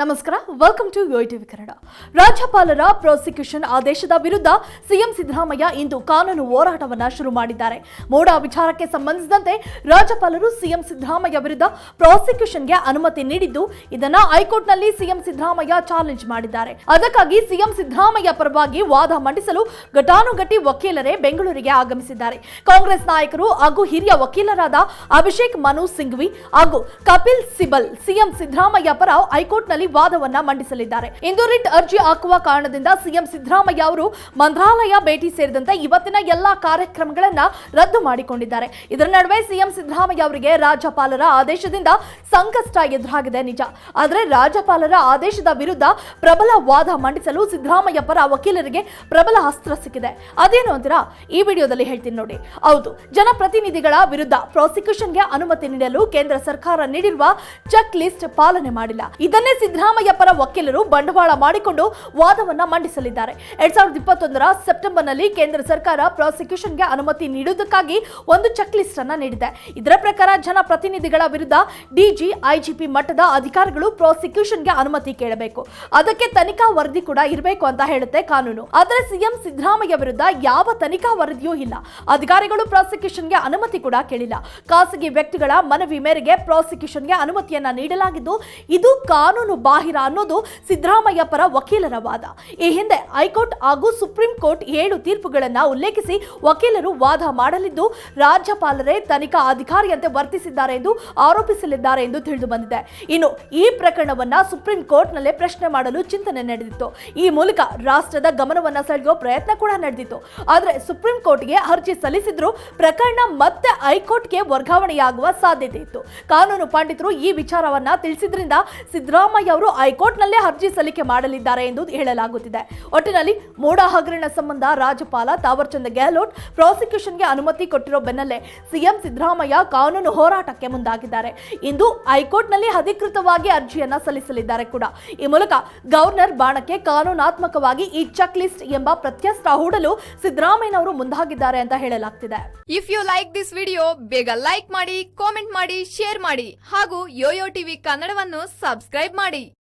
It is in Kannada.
ನಮಸ್ಕಾರ ವೆಲ್ಕಮ್ ಟು ಟಿವಿ ಕನ್ನಡ ರಾಜ್ಯಪಾಲರ ಪ್ರಾಸಿಕ್ಯೂಷನ್ ಆದೇಶದ ವಿರುದ್ಧ ಸಿಎಂ ಸಿದ್ದರಾಮಯ್ಯ ಇಂದು ಕಾನೂನು ಹೋರಾಟವನ್ನ ಶುರು ಮಾಡಿದ್ದಾರೆ. ಮೋಡ ವಿಚಾರಕ್ಕೆ ಸಂಬಂಧಿಸಿದಂತೆ ರಾಜ್ಯಪಾಲರು ಸಿಎಂ ಸಿದ್ದರಾಮಯ್ಯ ವಿರುದ್ಧ ಪ್ರಾಸಿಕ್ಯೂಷನ್ಗೆ ಅನುಮತಿ ನೀಡಿದ್ದು, ಇದನ್ನ ಹೈಕೋರ್ಟ್ನಲ್ಲಿ ಸಿಎಂ ಸಿದ್ದರಾಮಯ್ಯ ಚಾಲೆಂಜ್ ಮಾಡಿದ್ದಾರೆ. ಅದಕ್ಕಾಗಿ ಸಿಎಂ ಸಿದ್ದರಾಮಯ್ಯ ಪರವಾಗಿ ವಾದ ಮಂಡಿಸಲು ಘಟಾನುಘಟಿ ವಕೀಲರೇ ಬೆಂಗಳೂರಿಗೆ ಆಗಮಿಸಿದ್ದಾರೆ. ಕಾಂಗ್ರೆಸ್ ನಾಯಕರು ಹಾಗೂ ಹಿರಿಯ ವಕೀಲರಾದ ಅಭಿಷೇಕ್ ಮನು ಸಿಂಘ್ವಿ ಹಾಗೂ ಕಪಿಲ್ ಸಿಬಲ್ ಸಿಎಂ ಸಿದ್ದರಾಮಯ್ಯ ಪರ ಹೈಕೋರ್ಟ್ನಲ್ಲಿ ವಾದವನ್ನ ಮಂಡಿಸಲಿದ್ದಾರೆ. ಇಂದು ರಿಟ್ ಅರ್ಜಿ ಹಾಕುವ ಕಾರಣದಿಂದ ಸಿಎಂ ಸಿದ್ದರಾಮಯ್ಯ ಅವರು ಮಂತ್ರಾಲಯ ಭೇಟಿ ಸೇರಿದಂತೆ ಇವತ್ತಿನ ಎಲ್ಲಾ ಕಾರ್ಯಕ್ರಮಗಳನ್ನ ರದ್ದು ಮಾಡಿಕೊಂಡಿದ್ದಾರೆ. ಇದರ ನಡುವೆ ಸಿಎಂ ಸಿದ್ದರಾಮಯ್ಯ ಅವರಿಗೆ ರಾಜ್ಯಪಾಲರ ಆದೇಶದಿಂದ ಸಂಕಷ್ಟ ಎದುರಾಗಿದೆ ನಿಜ. ಆದರೆ ರಾಜ್ಯಪಾಲರ ಆದೇಶದ ವಿರುದ್ಧ ಪ್ರಬಲ ವಾದ ಮಂಡಿಸಲು ಸಿದ್ದರಾಮಯ್ಯ ಪರ ವಕೀಲರಿಗೆ ಪ್ರಬಲ ಅಸ್ತ್ರ ಸಿಕ್ಕಿದೆ. ಅದೇನು ಅಂತೀರಾ? ಈ ವಿಡಿಯೋದಲ್ಲಿ ಹೇಳ್ತೀನಿ ನೋಡಿ. ಹೌದು, ಜನಪ್ರತಿನಿಧಿಗಳ ವಿರುದ್ಧ ಪ್ರಾಸಿಕ್ಯೂಷನ್ಗೆ ಅನುಮತಿ ನೀಡಲು ಕೇಂದ್ರ ಸರ್ಕಾರ ನೀಡಿರುವ ಚೆಕ್ ಲಿಸ್ಟ್ ಪಾಲನೆ ಮಾಡಿಲ್ಲ. ಇದನ್ನೇ ಸಿದ್ದರಾಮಯ್ಯ ಪರ ವಕೀಲರು ಬಂಡವಾಳ ಮಾಡಿಕೊಂಡು ವಾದವನ್ನ ಮಂಡಿಸಲಿದ್ದಾರೆ. ಎರಡ್ ಸಾವಿರದ ಇಪ್ಪತ್ತೊಂದರ ಸೆಪ್ಟೆಂಬರ್ನಲ್ಲಿ ಕೇಂದ್ರ ಸರ್ಕಾರ ಪ್ರಾಸಿಕ್ಯೂಷನ್ಗೆ ಅನುಮತಿ ನೀಡುವುದಕ್ಕಾಗಿ ಒಂದು ಚೆಕ್ ಲಿಸ್ಟ್ ಅನ್ನ ನೀಡಿದೆ. ಇದರ ಪ್ರಕಾರ ಜನಪ್ರತಿನಿಧಿಗಳ ವಿರುದ್ಧ ಡಿಜಿ ಐಜಿಪಿ ಮಟ್ಟದ ಅಧಿಕಾರಿಗಳು ಪ್ರಾಸಿಕ್ಯೂಷನ್ಗೆ ಅನುಮತಿ ಕೇಳಬೇಕು. ಅದಕ್ಕೆ ತನಿಖಾ ವರದಿ ಕೂಡ ಇರಬೇಕು ಅಂತ ಹೇಳುತ್ತೆ ಕಾನೂನು. ಆದರೆ ಸಿಎಂ ಸಿದ್ದರಾಮಯ್ಯ ವಿರುದ್ಧ ಯಾವ ತನಿಖಾ ವರದಿಯೂ ಇಲ್ಲ. ಅಧಿಕಾರಿಗಳು ಪ್ರಾಸಿಕ್ಯೂಷನ್ಗೆ ಅನುಮತಿ ಕೂಡ ಕೇಳಿಲ್ಲ. ಖಾಸಗಿ ವ್ಯಕ್ತಿಗಳ ಮನವಿ ಮೇರೆಗೆ ಪ್ರಾಸಿಕ್ಯೂಷನ್ಗೆ ಅನುಮತಿಯನ್ನ ನೀಡಲಾಗಿದ್ದು, ಇದು ಕಾನೂನು ಬಾಹಿರ ಅನ್ನೋದು ಸಿದ್ದರಾಮಯ್ಯ ಪರ ವಕೀಲರ ವಾದ. ಈ ಹಿಂದೆ ಹೈಕೋರ್ಟ್ ಹಾಗೂ ಸುಪ್ರೀಂ ಕೋರ್ಟ್ ಏಳು ತೀರ್ಪುಗಳನ್ನು ಉಲ್ಲೇಖಿಸಿ ವಕೀಲರು ವಾದ ಮಾಡಲಿದ್ದು, ರಾಜ್ಯಪಾಲರೇ ತನಿಖಾ ಅಧಿಕಾರಿಯಂತೆ ವರ್ತಿಸಿದ್ದಾರೆ ಎಂದು ಆರೋಪಿಸಲಿದ್ದಾರೆ ಎಂದು ತಿಳಿದು ಬಂದಿದೆ. ಇನ್ನು ಈ ಪ್ರಕರಣವನ್ನ ಸುಪ್ರೀಂ ಕೋರ್ಟ್ನಲ್ಲೇ ಪ್ರಶ್ನೆ ಮಾಡಲು ಚಿಂತನೆ ನಡೆದಿತ್ತು. ಈ ಮೂಲಕ ರಾಷ್ಟ್ರದ ಗಮನವನ್ನ ಸೆಳೆಯುವ ಪ್ರಯತ್ನ ಕೂಡ ನಡೆದಿತ್ತು. ಆದರೆ ಸುಪ್ರೀಂ ಕೋರ್ಟ್ಗೆ ಅರ್ಜಿ ಸಲ್ಲಿಸಿದ್ರು ಪ್ರಕರಣ ಮತ್ತೆ ಹೈಕೋರ್ಟ್ಗೆ ವರ್ಗಾವಣೆಯಾಗುವ ಸಾಧ್ಯತೆ ಇತ್ತು. ಕಾನೂನು ಪಂಡಿತರು ಈ ವಿಚಾರವನ್ನ ತಿಳಿಸಿದ್ರಿಂದ ಸಿದ್ದರಾಮಯ್ಯ ಅವರು ಹೈಕೋರ್ಟ್ನಲ್ಲೇ ಅರ್ಜಿ ಸಲ್ಲಿಕೆ ಮಾಡಲಿದ್ದಾರೆ ಎಂದು ಹೇಳಲಾಗುತ್ತಿದೆ. ಒಟ್ಟಿನಲ್ಲಿ ಮೋಡ ಹಗರಣ ಸಂಬಂಧ ರಾಜ್ಯಪಾಲ ತಾವರ್ಚಂದ್ ಗೆಹ್ಲೋಟ್ ಪ್ರಾಸಿಕ್ಯೂಷನ್ಗೆ ಅನುಮತಿ ಕೊಟ್ಟಿರೋ ಬೆನ್ನಲ್ಲೇ ಸಿಎಂ ಸಿದ್ದರಾಮಯ್ಯ ಕಾನೂನು ಹೋರಾಟಕ್ಕೆ ಮುಂದಾಗಿದ್ದಾರೆ. ಇಂದು ಹೈಕೋರ್ಟ್ನಲ್ಲಿ ಅಧಿಕೃತವಾಗಿ ಅರ್ಜಿಯನ್ನ ಸಲ್ಲಿಸಲಿದ್ದಾರೆ ಕೂಡ. ಈ ಮೂಲಕ ಗವರ್ನರ್ ಬಾಣಕ್ಕೆ ಕಾನೂನಾತ್ಮಕವಾಗಿ ಈ ಚೆಕ್ ಲಿಸ್ಟ್ ಎಂಬ ಪ್ರತ್ಯಸ್ತ್ರ ಹೂಡಲು ಸಿದ್ದರಾಮಯ್ಯನವರು ಮುಂದಾಗಿದ್ದಾರೆ ಅಂತ ಹೇಳಲಾಗ್ತಿದೆ. If you like this video ಬೇಗ ಲೈಕ್ ಮಾಡಿ ಕಾಮೆಂಟ್ ಮಾಡಿ ಶೇರ್ ಮಾಡಿ ಹಾಗೂ ಯೋಯೋ ಟಿವಿ ಕನ್ನಡವನ್ನು ಸಬ್ಸ್ಕ್ರೈಬ್ ಮಾಡಿ.